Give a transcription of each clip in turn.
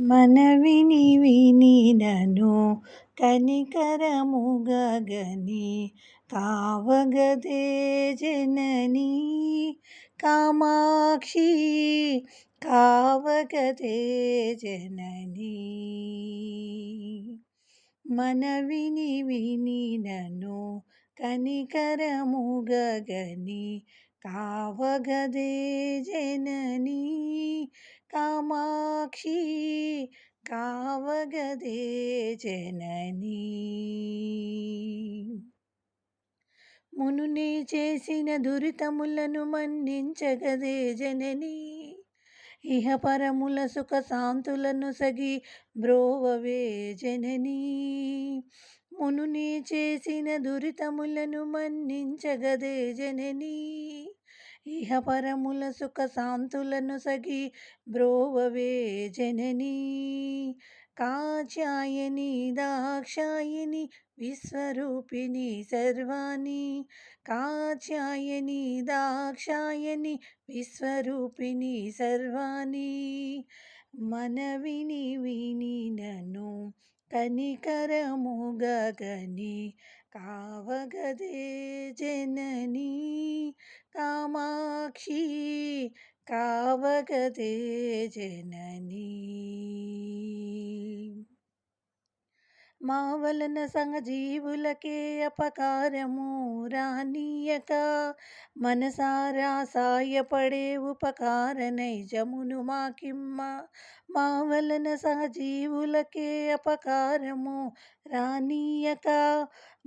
మనవిని వినినను నను కనికరముగగని కావగదే జనని. కామాక్షి కావగదే జనని. మనవిని వినినను నను కనికరముగగని కావగదే జనని. కామాక్షి కావగదే జననీ. మునునే చేసిన దురితములను మన్నించగదే జననీ. ఇహ పరముల సుఖ శాంతులను సగి బ్రోవవే జననీ. మునునే చేసిన దురితములను మన్నించగదే జననీ. ఇహపరముల సుఖ శాంతులను సగి బ్రోవవే జననీ. కాచాయని దాక్షాయని విశ్వరూపిణి సర్వాణి. కాచాయని దాక్షాయని విశ్వరూపిణి సర్వాణి. మనవిని విని నను కనికరముగని కావగదే జననీ. కామాక్షి కావగదే జననీ మా వలన సహజీవులకే అపకారము రానీయక మనసారా సాయపడే ఉపకార నైజమును మాకిమ్మ మా వలన సహజీవులకే అపకారము రానీయక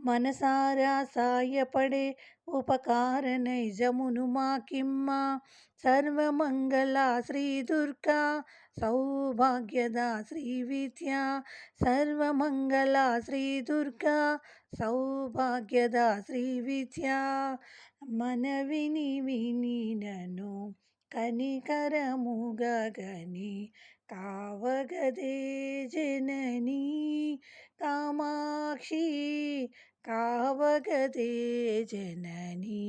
మనసారా సాయపడే ఉపకార నైజమును మాకిమ్మ సర్వమంగళ శ్రీ దుర్గా సౌభాగ్యద శ్రీ విద్య సర్వమంగళ శ్రీ దుర్గా సౌభాగ్యద శ్రీ విద్య మనవిని విని నను కనికరముగగని కావగదే జననీ కామాక్షి కావగదే జననీ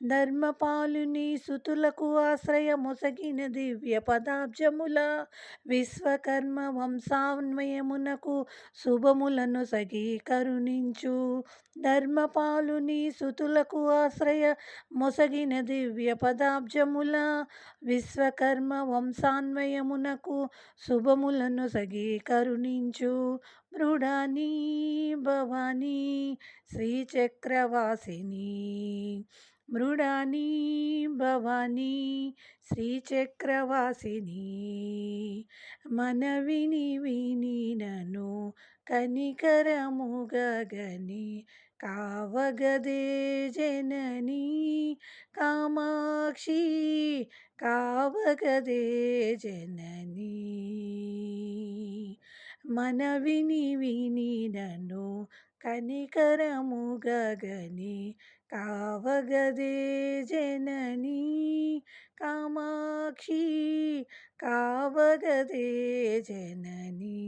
ధర్మపాలుని సుతులకు ఆశ్రయముసగిన దివ్య పదాబ్జముల విశ్వకర్మ వంశాన్వయమునకు శుభములను సగి కరుణించు. ధర్మపాలుని సుతులకు ఆశ్రయ మొసగిన దివ్య పదాబ్జముల విశ్వకర్మ వంశాన్వయమునకు శుభములను సగి కరుణించు. మృడాని భవానీ శ్రీచక్రవాసిని మృడాని భవానీ శ్రీచక్రవాసిని మనవిని విని నను కనికరముగగని కావగదే జనని కామాక్షి కావగదే జనని. మనవిని విని నను కనికరముగగని కావగదే జననీ కామాక్షి కావగదే జననీ